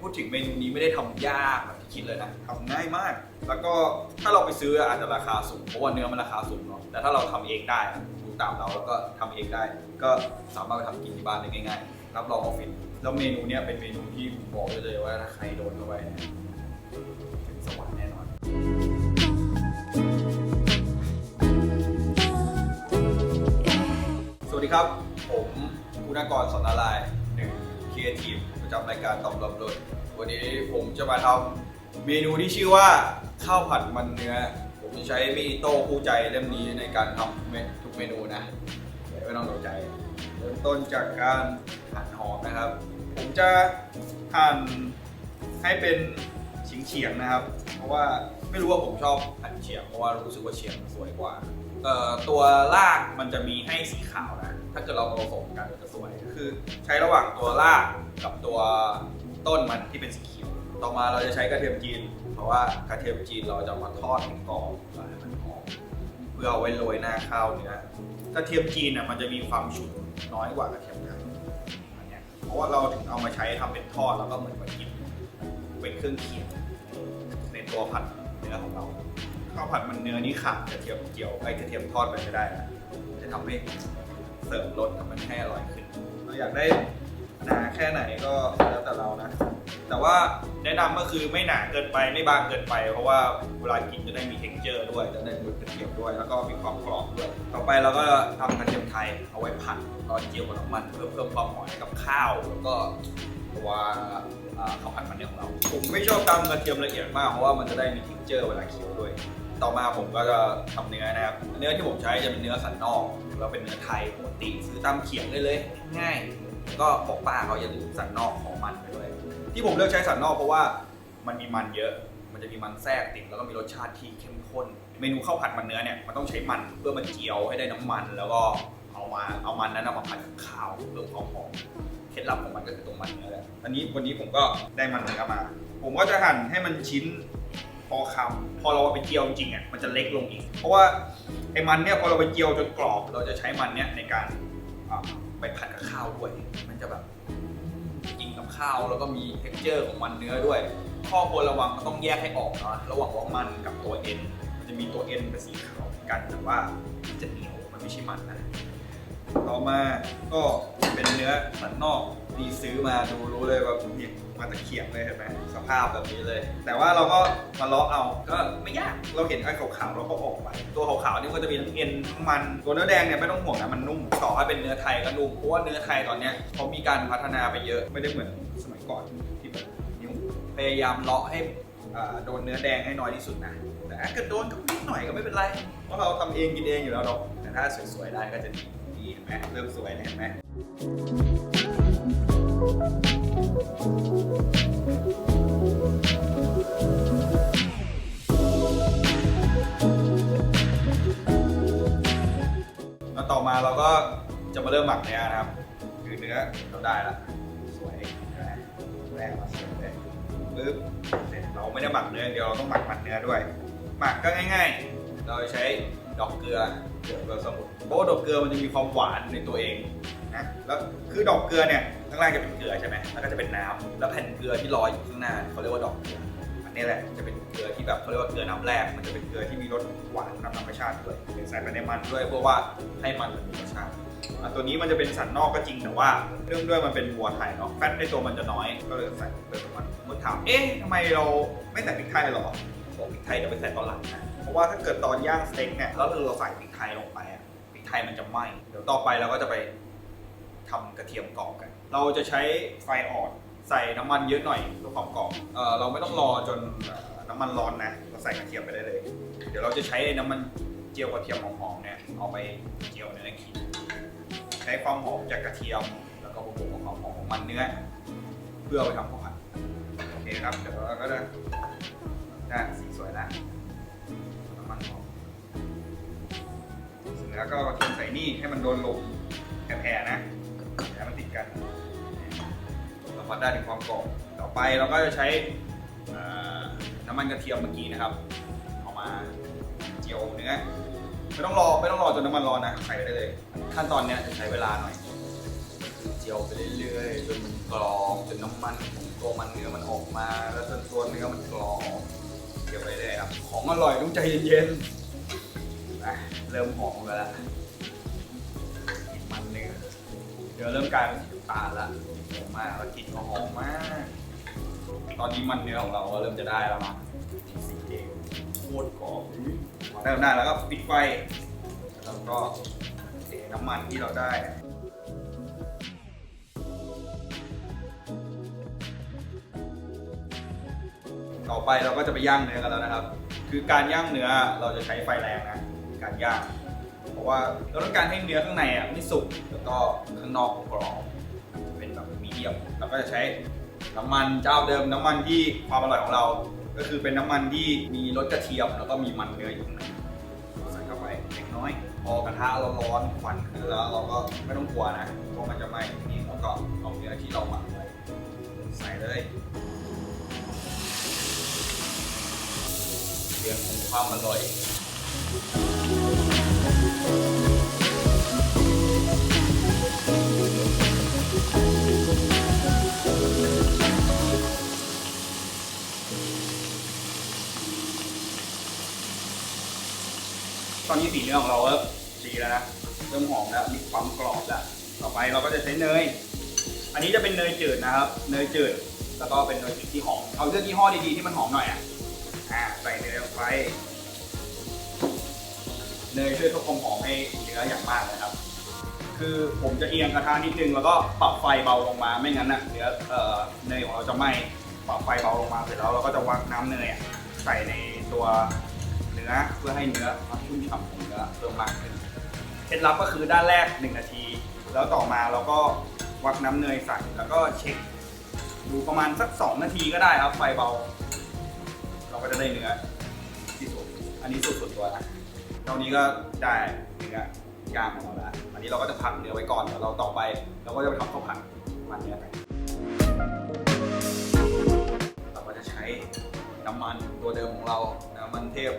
พูดถึงเมนูนี้ไม่ได้ทำยากแบบที่คิดเลยนะทำง่ายมาก แล้วก็ถ้าเราไปซื้ออาจจะราคาสูงเพราะว่าเนื้อมันราคาสูงเนาะแต่ถ้าเราทำเองได้ดูตามเราแล้วก็ทำเองได้ ก็สามารถไปทำกินที่บ้านได้ง่ายๆรับรองว่าฟินแล้วเมนูเนี้ยเป็นเมนูที่บอกได้เลยว่าถ้าใครโดนเข้าไปนะถึงสวรรค์แน่นอนสวัสดีครับ ผมคุณากรสอนนารายหนึ่งครีเอทีฟ จำรายการตอมลมรถวันนี้ผมจะมาทำเมนูที่ชื่อว่าข้าวผัดมันเนื้อ ผมจะใช้มีโต้คู่ใจเล่มนี้ในการทำทุกเมนูนะไม่ต้องตกใจ เริ่มต้นจากการหั่นหอมนะครับ ผมจะหั่นให้เป็นเฉียงๆนะครับ เพราะว่าไม่รู้ว่าผมชอบหั่นเฉียงเพราะว่ารู้สึกว่าเฉียงสวยกว่าตัวล่างมันจะมีให้สีขาวนะ ถ้าเกิดเราผสมกันมันจะสวยคือใช้ระหว่างตัวลางกับตัวต้นมันที่เป็นสีเขียว ต่อมาเราจะใช้กระเทียมจีน เพราะว่ากระเทียมจีนเราจะมาทอดเป็นกรอบให้มันหอมเพื่อเอาไว้โรยหน้าข้าวเนื้อกระเทียมจีนอะมันจะมีความฉุนน้อยกว่ากระเทียมไทยเพราะว่าเราถึงเอามาใช้ทำเป็นทอดแล้วก็เหมือนมากินเป็นเครื่องเคียงในตัวผัดเนื้อของเราข้าวผัดมันเนื้อนี่ขาดกระเทียมเจียวไอ้กระเทียมทอดไปไม่ได้จะทำให้ ริมรสมันให้อร่อยขึ้น เราอยากได้หนาแค่ไหนก็แล้วแต่เรานะ แต่ว่าแนะนำก็คือไม่หนาเกินไปไม่บางเกินไป เพราะว่าเวลากินจะได้มี texture ด้วยจะได้มีกระเทียมด้วย แล้วก็มีความกรอบด้วย ต่อไปเราก็ทำกระเทียมไทยเอาไว้ผัดตอนเจียวกับน้ำมันเพื่อเพิ่มความหอมให้กับข้าวแล้วก็ตัวอ่าข้าวผัดมันเนื้อของเรา ผมไม่ชอบตำกระเทียมละเอียดมากเพราะว่ามันจะได้มี texture เวลาเคี้ยวด้วย ต่อมาผมก็จะทำเนื้อนะครับ เนื้อที่ผมใช้จะเป็นเนื้อสันนอกแล้วเป็นเนื้อไทยปกติซื้อตามเขียงได้เลย ง่ายแล้วก็บอกป้าเขาอย่าลืมสันนอกของมันไปด้วย ที่ผมเลือกใช้สันนอกเพราะว่ามันมีมันเยอะ มันจะมีมันแทรกติดแล้วก็มีรสชาติที่เข้มข้น เมนูข้าวผัดมันเนื้อเนี่ยมันต้องใช้มันเพื่อมันเจียวให้ได้น้ำมัน แล้วก็เอามาเอามันนั้นเอามาผัดกับข้าวเพิ่มความหอมเคล็ดลับของมันก็คือตรงมันเนื้อแหละอันนี้วันนี้ผมก็ได้มันเนื้อมา ผมก็จะหั่นให้มันชิ้น อคำพอเราเอาไปเจียวจริงๆอะมันจะเล็กลงอีก เพราะว่าไอ้มันเนี่ยพอเราไปเจียวจนกรอบ เราจะใช้มันเนี่ยในการอ่าไปผัดกับข้าวด้วย มันจะแบบกินกับข้าวแล้วก็มี t e x t อร์ของมันเนื้อด้วย ข้อควรระวังก็ต้องแยกให้ออกเนะระหว่างว่ามันกับตัวเอ็นมันจะมีตัวเอ็นเป็นสีขาวกันแต่ว่ามันจะเหนียวมันไม่ใช่มันนะต่อมาก็เป็นเนื้อสันนอกดีซื้อมาดูรู้เลยว่าเนี่ มาตะเขียงเลยเห็นไหมสภาพแบบนี้เลย แต่ว่าเราก็มาเลาะเอาก็ไม่ยากเราเห็นไอ้ขาวๆเราก็ออกไปตัวขาวๆนี่ก็จะมีทั้งเอ็นทั้งมันตัวเนื้อแดงเนี่ยไม่ต้องห่วงนะมันนุ่มต่อให้เป็นเนื้อไทยก็นุ่มเพราะว่าเนื้อไทยตอนเนี้ยเขามีการพัฒนาไปเยอะไม่ได้เหมือนสมัยก่อนที่แบบนิ้วพยายามเลาะให้โดนเนื้อแดงให้น้อยที่สุดนะแต่ถ้าเกิดโดนก็นิดหน่อยก็ไม่เป็นไรเพราะเราทำเองกินเองอยู่แล้วเนาะแต่ถ้าสวยๆได้ก็จะดีดีเห็นไหมเริ่มสวยแล้วเห็นไหม แล้วต่อมาเราก็จะมาเริ่มหมักเนื้อนะครับ คือเนื้อเราได้ละสวยนไหมแรกมาสวยเลยปึ๊บเสร็จเราไม่ได้หมักเนื้อเดียวเราต้องหมักมันเนื้อด้วย หมักก็ง่าย ๆ เราใช้ดอกเกลือเกลือเกลือสมุนเพราะว่าดอกเกลือมันจะมีความหวานในตัวเอง นะแล้วคือดอกเกลือเนี่ยข้างล่างจะเป็นเกลือใช่ไหมแล้วก็จะเป็นน้ำแล้วแผ่นเกลือที่ลอยอยู่ข้างหน้าเขาเรียกว่าดอกเกลืออันนี้แหละจะเป็นเกลือที่แบบเขาเรียกว่าเกลือน้ำแร่มันจะเป็นเกลือที่มีรสหวานตามธรรมชาติด้วยใส่ไปในมันด้วยเพื่อว่าให้มันมีรสชาติตัวนี้มันจะเป็นสันนอกก็จริงแต่ว่าเนื่องด้วยมันเป็นวัวไทยเนาะแฟตในตัวมันจะน้อยก็เลยใส่เกลือมันมันถามเอ๊ะทำไมเราไม่ใส่พริกไทยหรอบอกพริกไทยเดี๋ยวไปใส่ตอนหลังนะเพราะว่าถ้าเกิดตอนย่างสเต็กเนี่ยแล้วเราใส่พริกไทยลงไปอะพริกไทยมันจะไหม้เดี๋ยวต่อไปเราก็จะไป ทำกระเทียมกรอบกัน เราจะใช้ไฟอ่อนใส่น้ำมันเยอะหน่อยเพื่อความกรอบเออเราไม่ต้องรอจนน้ำมันร้อนนะเราใส่กระเทียมไปได้เลย เดี๋ยวเราจะใช้น้ำมันเจียวกระเทียมหอมๆเนี่ยเอาไปเจียวเนื้อขีดใช้ความหอมจากกระเทียม แล้วก็บวกกับความหอมของมันเนื้อ เพื่อไปทำข้าวผัดโอเคครับเดี๋ยวเราก็จะได้สีสวยแล้วน้ำมันหอมเสร็จแล้วก็คนใส่นี่ให้มันโดนลมแผ่ๆนะ กันเราพัดได้ถึงความกรอบต่อไปเราก็จะใช้น้ำมันกระเทียมเมื่อกี้นะครับเอามาเจียวเนื้อไม่ต้องรอไม่ต้องรอจนน้ำมันร้อนนะใส่ได้เลย ขั้นตอนเนี้ยจะใช้เวลาหน่อยเจียวไปเรื่อยๆจนมันกรอบจนน้ำมันของตัวมันเนื้อมันออกมา แล้วจนตัวเนื้อมันกรอบเกี่ยวไปเรื่อยครับของอร่อยต้องใจเย็นๆเริ่มหอมกันแล้ว ดี๋ยวเริ่มกลายเป็นสีน้ำตาลละหอมมากแล้วกลิ่นก็หอมมาก ตอนนี้มันเนื้อของเราก็เริ่มจะได้แล้วนะสีเองโคตรกรอบเริ่มได้แล้วก็ปิดไฟแล้วก็เทน้ำมันที่เราได้ต่อไปเราก็จะไปย่างเนื้อกันแล้วนะครับ คือการย่างเนื้อเราจะใช้ไฟแรงนะ การย่าง ราะว่าเราต้องการให้เนื้อข้างในอะไม่สุกแล้วก็ข้างนอกกรอบเป็นแบบมีเดียมเราก็จะใช้น้ำมันเจ้าเดิมน้ำมันที่ความอร่อยของเรา ก็คือเป็นน้ำมันที่มีรสกระเทียมแล้วก็มีมันเนื้ออยู่ข้างในใส่เข้าไปเล็กน้อย พอกระทะเราร้อนควันขึ้นแล้วเราก็ไม่ต้องกลัวนะเพราะมันจะไหม้นี่เราก็เอาเนื้อที่เราหมักไว้ใส่เลยเรื่องของความอร่อย อนนี้สีเนื้อของเราเริ่มดีแล้วนะเริ่มหอมแล้วมีความกรอบแล้วต่อไปเราก็จะใช้เนย อันนี้จะเป็นเนยจืดนะครับ เนยจืดแล้วก็เป็นเนยจืดที่หอมเอาเลือกยี่ห้อดีๆที่มันหอมหน่อยอะอ่าใส่เนยลงไปเนยช่วยเพิ่มความหอมให้เนื้ออย่างมากเลยครับ คือผมจะเอียงกระทะนิดนึงแล้วก็ปรับไฟเบาลงมาไม่งั้นนะเนื้อเอ่อเนยของเราจะไหม้ปรับไฟเบาลงมาเสร็จแล้วเราก็จะวักน้ำเนยอะใส่ในตัว นื้อเพื่อให้เนื้อความชุ่มฉ่ำของเนื้อเพิ่มมากขึ้นเคล็ดลับก็คือด้านแรก 1 นาที แล้วต่อมาเราก็วักน้ำเนยใส่แล้วก็เช็ค ดูประมาณสัก 2 นาทีก็ได้ครับไฟเบา เราก็จะได้เนื้อที่สุดอันนี้สุดส่วนตัวนะเท่านี้ก็ได้เนื้อย่างของเราแล้วอันนี้เราก็จะพักเนื้อไว้ก่อนเดี๋ยวเราต่อไป เราก็จะไปทำข้าวผัดมันเนื้อกันเราก็จะใช้น้ำมันตัวเดิมของเราน้ำมันเทพ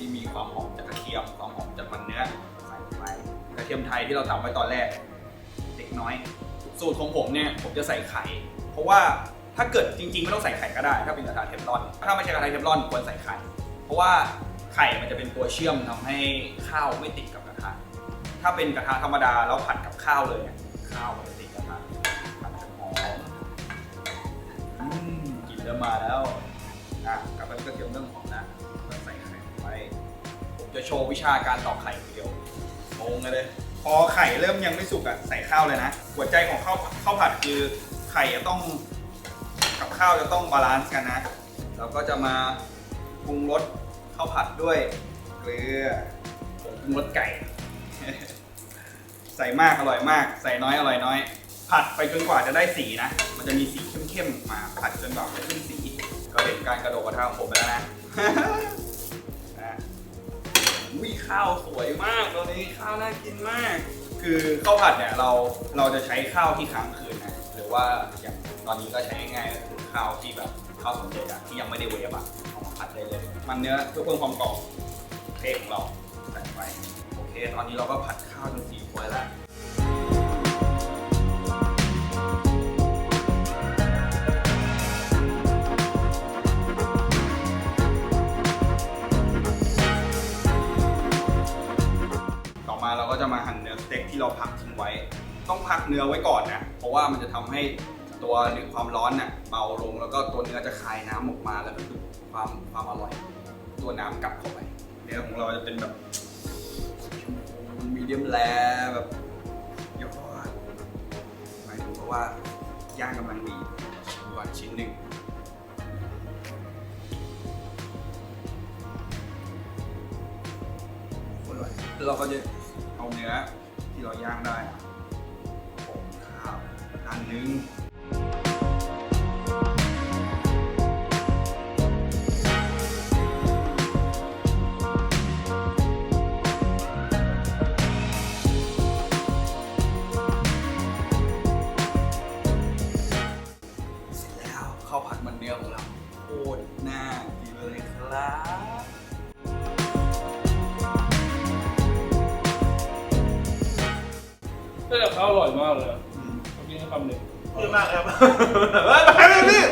ที่มีความหอมจากกระเทียมความหอมจากมันเนื้อใส่ลงไปกระเทียมไทยที่เราทำไว้ตอนแรกเล็กน้อย สูตรของผมเนี่ยผมจะใส่ไข่ เพราะว่าถ้าเกิดจริงๆ ไม่ต้องใส่ไข่ก็ได้ ถ้าเป็นกระทะเทฟลอน ถ้าไม่ใช่กระทะเทฟลอนควรใส่ไข่ เพราะว่าไข่มันจะเป็นตัวเชื่อมทำให้ข้าวไม่ติดกับกระทะถ้าเป็นกระทะธรรมดาแล้วผัดกับข้าวเลยเนี่ยข้าวมันจะติดกระทะผัดจนหอมอืมกลิ่นเริ่มมาแล้วอะกลับไปก็เตรียมเรื่องหอม จะโชว์วิชาการตอกไข่คนเดียวงงเลย พอไข่เริ่มยังไม่สุกอะใส่ข้าวเลยนะ หัวใจของข้าวข้าวผัดคือไข่จะต้อง กับข้าวจะต้องบาลานซ์กันนะ เราก็จะมาปรุงรสข้าวผัดด้วยเกลือผงปรุงรสไก่ ใส่มากอร่อยมาก ใส่น้อยอร่อยน้อย ผัดไปจนกว่าจะได้สีนะ มันจะมีสีเข้มๆมาผัดจนแบบไม่ขึ้นสี ก็เห็นการกระโดดกระทะของผมไปแล้วนะนะ อุ้ยข้าวสวยมากตอนนี้ข้าวน่ากินมาก คือข้าวผัดเนี่ยเราเราจะใช้ข้าวที่ค้างคืนนะหรือว่าอย่างตอนนี้ก็ใช้ง่ายๆก็คือข้าวที่แบบข้าวสำเร็จอะที่ยังไม่ได้เวฟอะเอามาผัดได้เลย มันเนื้อเพื่อเพิ่มความกรอบเทของเราใส่ไปโอเค ตอนนี้เราก็ผัดข้าวจนสีสวยแล้ว ต้องพักเนื้อไว้ก่อนนะ เพราะว่ามันจะทำให้ตัวเนื้อความร้อนน่ะเบาลงแล้วก็ตัวเนื้อจะคายน้ำออกมาแล้วก็ดูดความความอร่อย ตัวน้ำกลับเข้าไปเนื้อของเราจะเป็นแบบมีเดียมแรแบบยอดหมายถึงเพราะว่าย่างกำลังดีก่อนชิ้นหนึ่งอร่อยเราก็จะเอาเนื้อที่เราย่างได้ นึงเสร็จแล้วข้าวผัดมันเนื้อของเราโคตรน่ากินเลยครับแต่กับข้าวอร่อยมากเลยอะ คำหนึ่งเยอะมากครับเฮ้ยไปเลยพี่